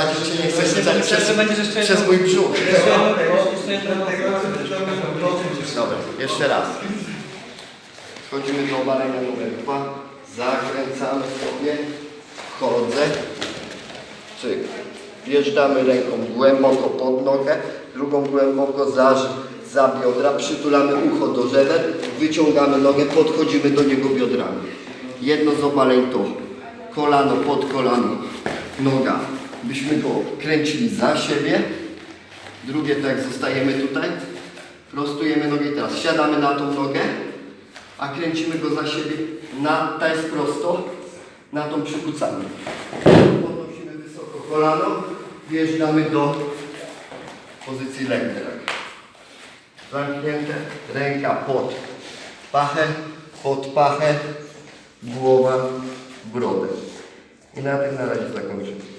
Cię nie Właśnie rzucać przez, że przez mój brzuch. Dobra, jeszcze raz. Wchodzimy do obalenia numer dwa. Zakręcamy sobie. Wchodzę. Cyk. Wjeżdżamy ręką głęboko pod nogę, drugą głęboko za, za biodra, przytulamy ucho do żeber, wyciągamy nogę, podchodzimy do niego biodrami. Jedno z obaleń to kolano pod kolano, noga. Byśmy go kręcili za siebie, drugie to jak zostajemy tutaj, prostujemy nogę i teraz siadamy na tą nogę, a kręcimy go za siebie, na, ta jest prosto, na tą przykucamy. Podnosimy wysoko kolano, wjeżdżamy do pozycji drag. Zamknięte, ręka pod pachę, pod pachę, głowa brodę. I na tym na razie zakończymy.